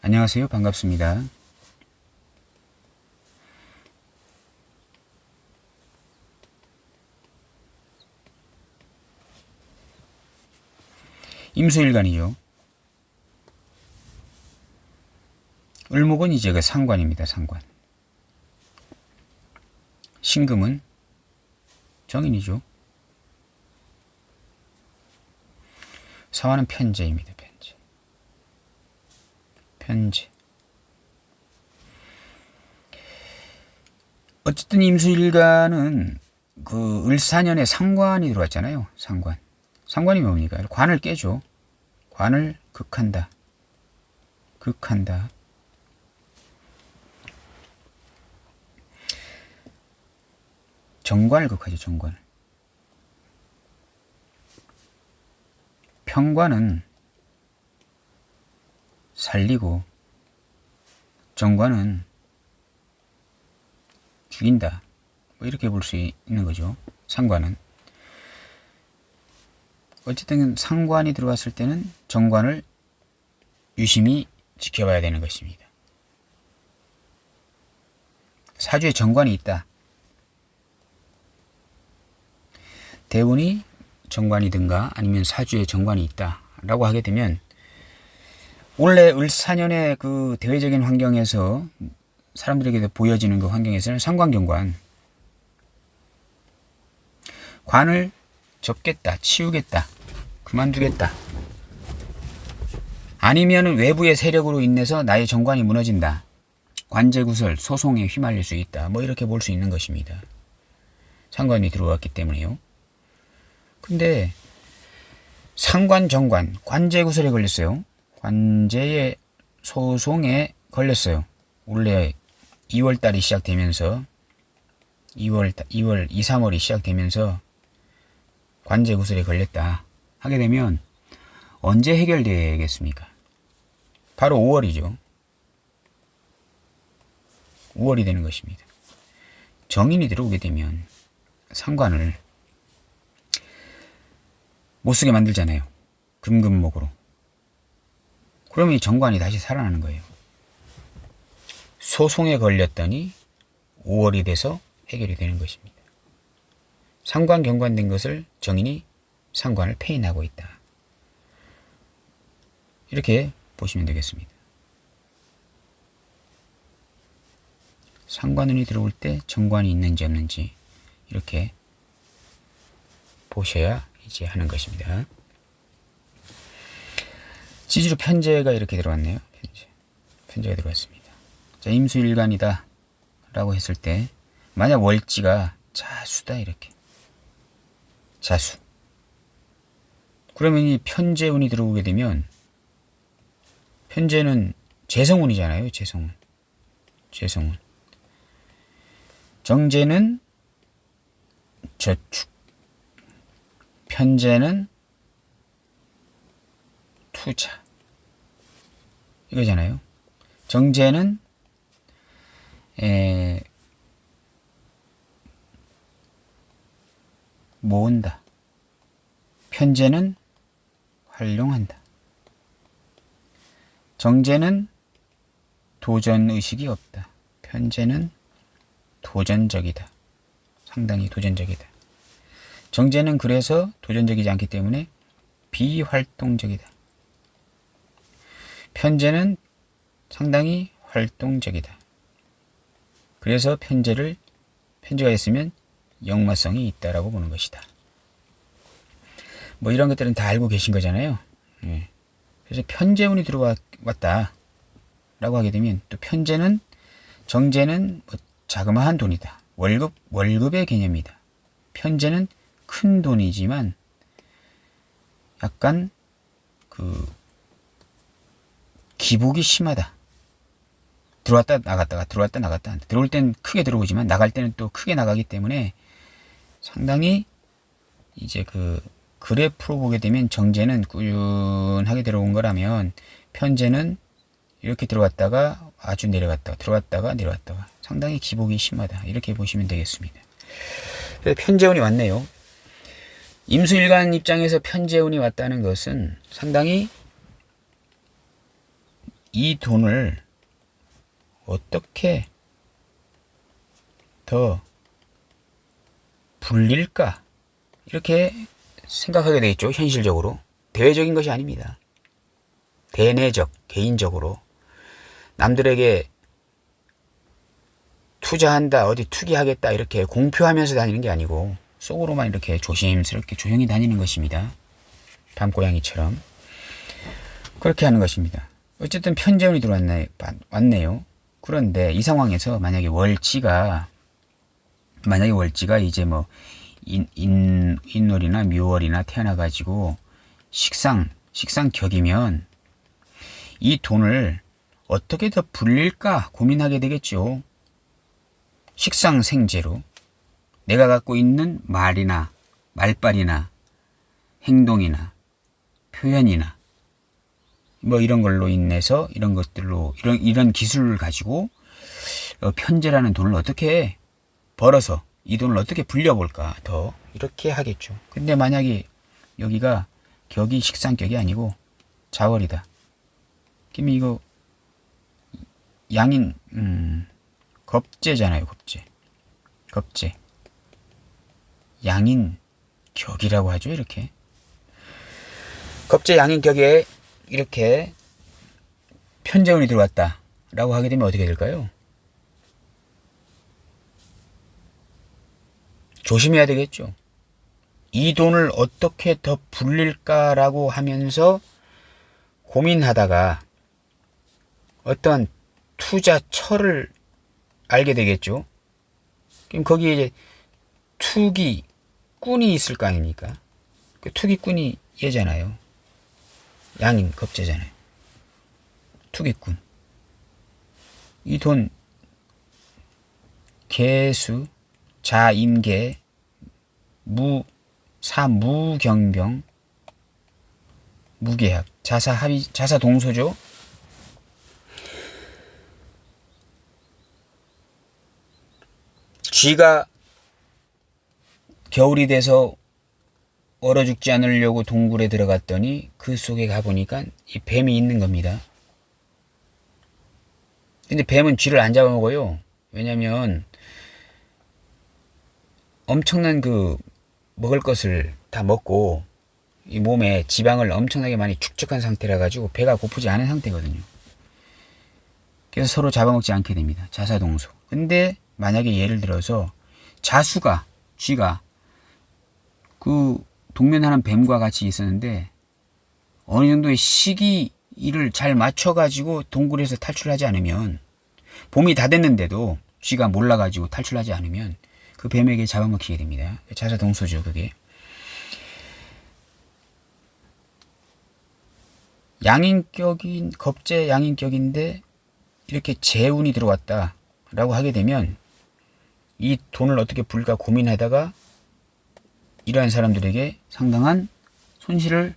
안녕하세요. 반갑습니다. 임수일간이죠. 을목은 이제 그 상관입니다. 상관. 신금은 정인이죠. 사화는 편제입니다. 편제. 어쨌든 임수일간은 그 을사년에 상관이 들어왔잖아요. 상관. 상관이 뭡니까? 관을 깨죠. 관을 극한다. 극한다. 정관을 극하죠. 정관을. 평관은 살리고 정관은 죽인다. 뭐 이렇게 볼 수 있는 거죠. 상관은. 어쨌든 상관이 들어왔을 때는 정관을 유심히 지켜봐야 되는 것입니다. 사주에 정관이 있다. 대운이 정관이든가 아니면 사주에 정관이 있다 라고 하게 되면 원래 을사년의 그 대외적인 환경에서 사람들에게 보여지는 그 환경에서는 상관경관 관을 접겠다, 치우겠다, 그만두겠다. 아니면은 외부의 세력으로 인해서 나의 정관이 무너진다. 관제구설, 소송에 휘말릴 수 있다. 뭐 이렇게 볼 수 있는 것입니다. 상관이 들어왔기 때문에요. 근데 상관 정관 관제 구설에 걸렸어요. 관제의 소송에 걸렸어요. 원래 2월 달이 시작되면서 2월 2월 2, 3월이 시작되면서 관제 구설에 걸렸다 하게 되면 언제 해결되겠습니까? 바로 5월이죠. 5월이 되는 것입니다. 정인이 들어오게 되면 상관을 못 쓰게 만들잖아요. 금금목으로. 그러면 이 정관이 다시 살아나는 거예요. 소송에 걸렸더니 5월이 돼서 해결이 되는 것입니다. 상관 경관된 것을 정인이 상관을 폐인하고 있다. 이렇게 보시면 되겠습니다. 상관운이 들어올 때 정관이 있는지 없는지 이렇게 보셔야 이제 하는 것입니다. 지지로 편제가 이렇게 들어왔네요. 편제. 편제가 들어왔습니다. 자, 임수일간이다. 라고 했을 때, 만약 월지가 자수다. 이렇게. 자수. 그러면 이 편제운이 들어오게 되면, 편제는 재성운이잖아요. 재성운. 재성운. 정제는 저축. 편제는 투자 이거잖아요. 정제는 에, 모은다. 편제는 활용한다. 정제는 도전 의식이 없다. 편제는 도전적이다. 상당히 도전적이다. 정제는 그래서 도전적이지 않기 때문에 비활동적이다. 편제는 상당히 활동적이다. 그래서 편제를 편제가 있으면 역마성이 있다라고 보는 것이다. 뭐 이런 것들은 다 알고 계신 거잖아요. 예. 그래서 편제운이 들어왔다. 라고 하게 되면 또 편제는 정제는 뭐 자그마한 돈이다. 월급 월급의 개념이다. 편제는 큰 돈이지만 약간 그 기복이 심하다. 들어왔다 나갔다가 들어왔다 나갔다 들어올 땐 크게 들어오지만 나갈 때는 또 크게 나가기 때문에 상당히 이제 그 그래프로 보게 되면 정제는 꾸준하게 들어온 거라면 편제는 이렇게 들어갔다가 아주 내려갔다가 들어갔다가 내려갔다가 상당히 기복이 심하다 이렇게 보시면 되겠습니다. 편제운이 왔네요. 임수일간 입장에서 편재운이 왔다는 것은 상당히 이 돈을 어떻게 더 불릴까? 이렇게 생각하게 되겠죠, 현실적으로. 대외적인 것이 아닙니다. 대내적, 개인적으로. 남들에게 투자한다, 어디 투기하겠다, 이렇게 공표하면서 다니는 게 아니고, 속으로만 이렇게 조심스럽게 조용히 다니는 것입니다. 밤고양이처럼. 그렇게 하는 것입니다. 어쨌든 편재운이 들어왔네, 왔네요. 그런데 이 상황에서 만약에 월지가, 만약에 월지가 이제 뭐, 인, 인, 인월이나 묘월이나 태어나가지고 식상, 식상격이면 이 돈을 어떻게 더 불릴까 고민하게 되겠죠. 식상생재로 내가 갖고 있는 말이나 말빨이나 행동이나 표현이나 뭐 이런 걸로 인해서 이런 것들로 이런 이런 기술을 가지고 어, 편제라는 돈을 어떻게 벌어서 이 돈을 어떻게 불려볼까 더 이렇게 하겠죠. 근데 만약에 여기가 격이 식상격이 아니고 자월이다. 그럼 이거 양인 음, 겁재잖아요. 겁재. 겁재. 양인 격이라고 하죠. 이렇게. 겁재 양인 격에 이렇게 편재운이 들어왔다. 라고 하게 되면 어떻게 될까요? 조심해야 되겠죠. 이 돈을 어떻게 더 불릴까라고 하면서 고민하다가 어떤 투자처를 알게 되겠죠. 그럼 거기에 이제 투기꾼이 있을 거 아닙니까? 그 투기꾼이 얘잖아요. 양인 겁재잖아요. 투기꾼. 이 돈 개수 자임계 무 사무경병 무계약 자사 합의 자사 동소죠. 쥐가 겨울이 돼서 얼어 죽지 않으려고 동굴에 들어갔더니 그 속에 가보니까 이 뱀이 있는 겁니다. 근데 뱀은 쥐를 안 잡아먹어요. 왜냐면 엄청난 그 먹을 것을 다 먹고 이 몸에 지방을 엄청나게 많이 축적한 상태라 가지고 배가 고프지 않은 상태거든요. 그래서 서로 잡아먹지 않게 됩니다. 자사동소. 근데 만약에 예를 들어서 자수가 쥐가 그 동면하는 뱀과 같이 있었는데 어느 정도의 시기를 잘 맞춰가지고 동굴에서 탈출하지 않으면 봄이 다 됐는데도 쥐가 몰라가지고 탈출하지 않으면 그 뱀에게 잡아먹히게 됩니다. 자사동소죠, 그게. 양인격인, 겁제 양인격인데 이렇게 재운이 들어왔다라고 하게 되면 이 돈을 어떻게 불까 고민하다가 이러한 사람들에게 상당한 손실을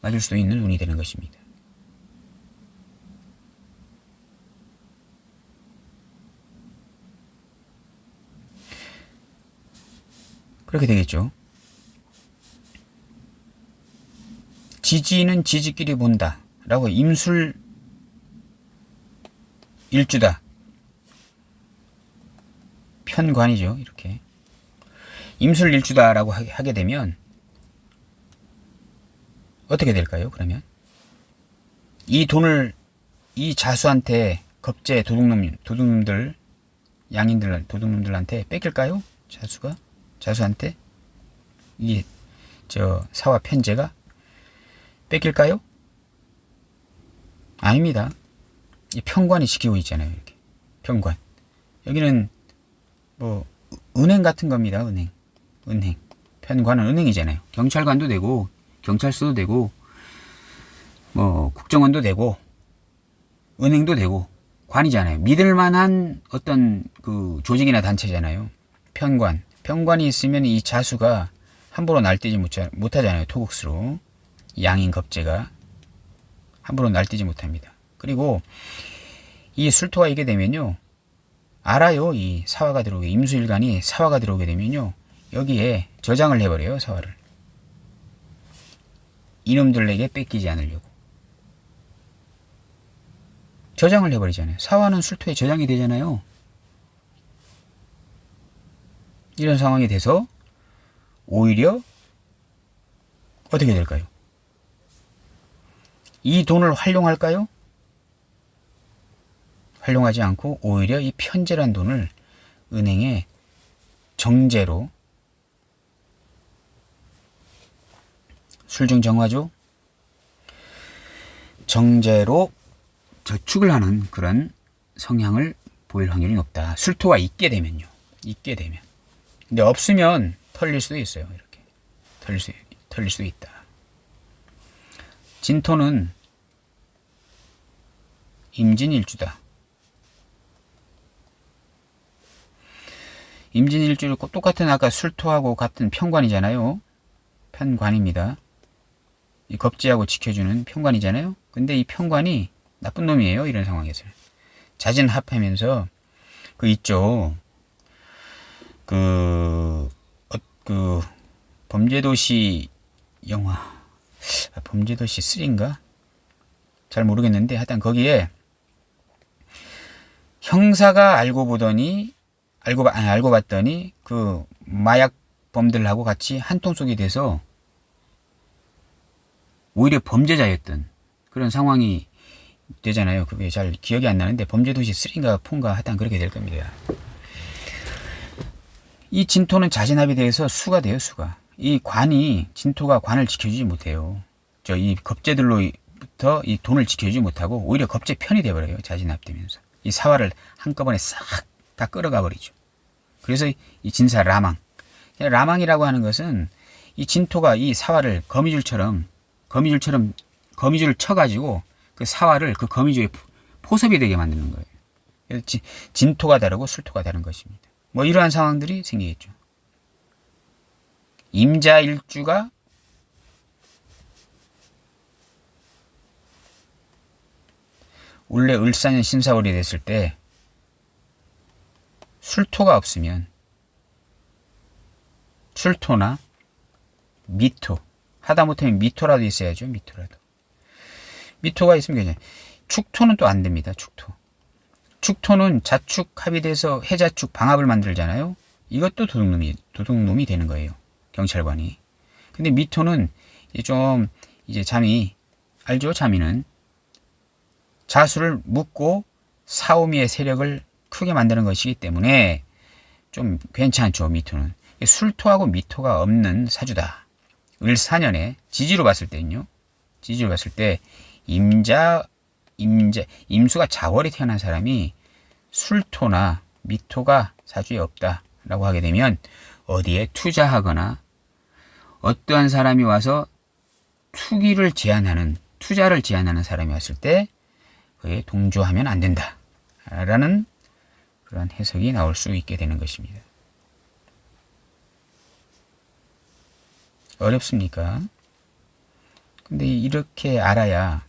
맞을 수 있는 운이 되는 것입니다. 그렇게 되겠죠. 지지는 지지끼리 본다. 라고 임술 일주다. 편관이죠. 이렇게. 임술 일주다라고 하게 되면 어떻게 될까요? 그러면 이 돈을 이 자수한테 겁제 도둑놈 도둑놈들 양인들 도둑놈들한테 뺏길까요? 자수가 자수한테 이 저 사와 편제가 뺏길까요? 아닙니다. 이 평관이 지키고 있잖아요. 이렇게 평관. 여기는 뭐 은행 같은 겁니다. 은행, 은행. 편관은 은행이잖아요. 경찰관도 되고 경찰서도 되고 뭐 국정원도 되고 은행도 되고 관이잖아요. 믿을 만한 어떤 그 조직이나 단체잖아요. 편관. 평관이 있으면 이 자수가 함부로 날뛰지 못하잖아요. 토국수로. 양인 겁재가 함부로 날뛰지 못합니다. 그리고 이 술토가 이게 되면요. 알아요. 이 사화가 들어오게 임수일간이 사화가 들어오게 되면요. 여기에 저장을 해버려요. 사화를. 이놈들에게 뺏기지 않으려고. 저장을 해버리잖아요. 사화는 술토에 저장이 되잖아요. 이런 상황이 돼서 오히려 어떻게 될까요? 이 돈을 활용할까요? 활용하지 않고 오히려 이 편제란 돈을 은행에 정제로 술중 정화조 정제로 저축을 하는 그런 성향을 보일 확률이 높다. 술토가 있게 되면요. 있게 되면. 근데 없으면 털릴 수도 있어요. 이렇게. 털릴 수, 털릴 수도 있다. 진토는 임진일주다. 임진일주를 똑같은 아까 술토하고 같은 편관이잖아요. 편관입니다. 이 겁지하고 지켜주는 편관이잖아요. 근데 이 편관이 나쁜 놈이에요. 이런 상황에서. 자진 합하면서 그 있죠. 그, 어, 그, 범죄도시 영화. 아, 범죄도시 3인가? 잘 모르겠는데 하여튼 거기에 형사가 알고 보더니 알고 봐- 아니, 알고 봤더니 그 마약 범들하고 같이 한통 속이 돼서 오히려 범죄자였던 그런 상황이 되잖아요. 그게 잘 기억이 안 나는데 범죄도시 3인가 4인가 하여튼 그렇게 될 겁니다. 이 진토는 자진합에 대해서 수가 돼요, 수가. 이 관이 진토가 관을 지켜주지 못해요. 저 이 겁재들로부터 이 돈을 지켜주지 못하고 오히려 겁재 편이 돼버려요. 자진합되면서 이 사화를 한꺼번에 싹 다 끌어가 버리죠. 그래서 이 진사 라망. 라망이라고 하는 것은 이 진토가 이 사화를 거미줄처럼 거미줄처럼 거미줄을 쳐가지고 그 사화를 그 거미줄에 포- 포섭이 되게 만드는 거예요. 진토가 다르고 술토가 다른 것입니다. 뭐 이러한 상황들이 생기겠죠. 임자일주가 원래 을사년 신사월이 됐을 때 술토가 없으면 출토나 미토 하다못하면 미토라도 있어야죠 미토라도. 미토가 있으면 괜찮아요. 축토는 또 안 됩니다 축토. 축토는 자축 합의돼서 해자축 방합을 만들잖아요. 이것도 도둑놈이 도둑놈이 되는 거예요 경찰관이. 근데 미토는 이제 좀 이제 잠이 알죠 잠이는? 자수를 묶고 사오미의 세력을 크게 만드는 것이기 때문에 좀 괜찮죠 미토는. 술토하고 미토가 없는 사주다 을사년에 지지로 봤을 때는요 지지로 봤을 때 임자 임자 임수가 자월에 태어난 사람이 술토나 미토가 사주에 없다라고 하게 되면 어디에 투자하거나 어떠한 사람이 와서 투기를 제한하는 투자를 제한하는 사람이 왔을 때 그에 동조하면 안 된다. 라는 그런 해석이 나올 수 있게 되는 것입니다. 어렵습니까? 근데 이렇게 알아야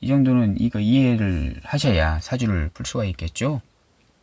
이 정도는 이거 이해를 하셔야 사주를 풀 수가 있겠죠?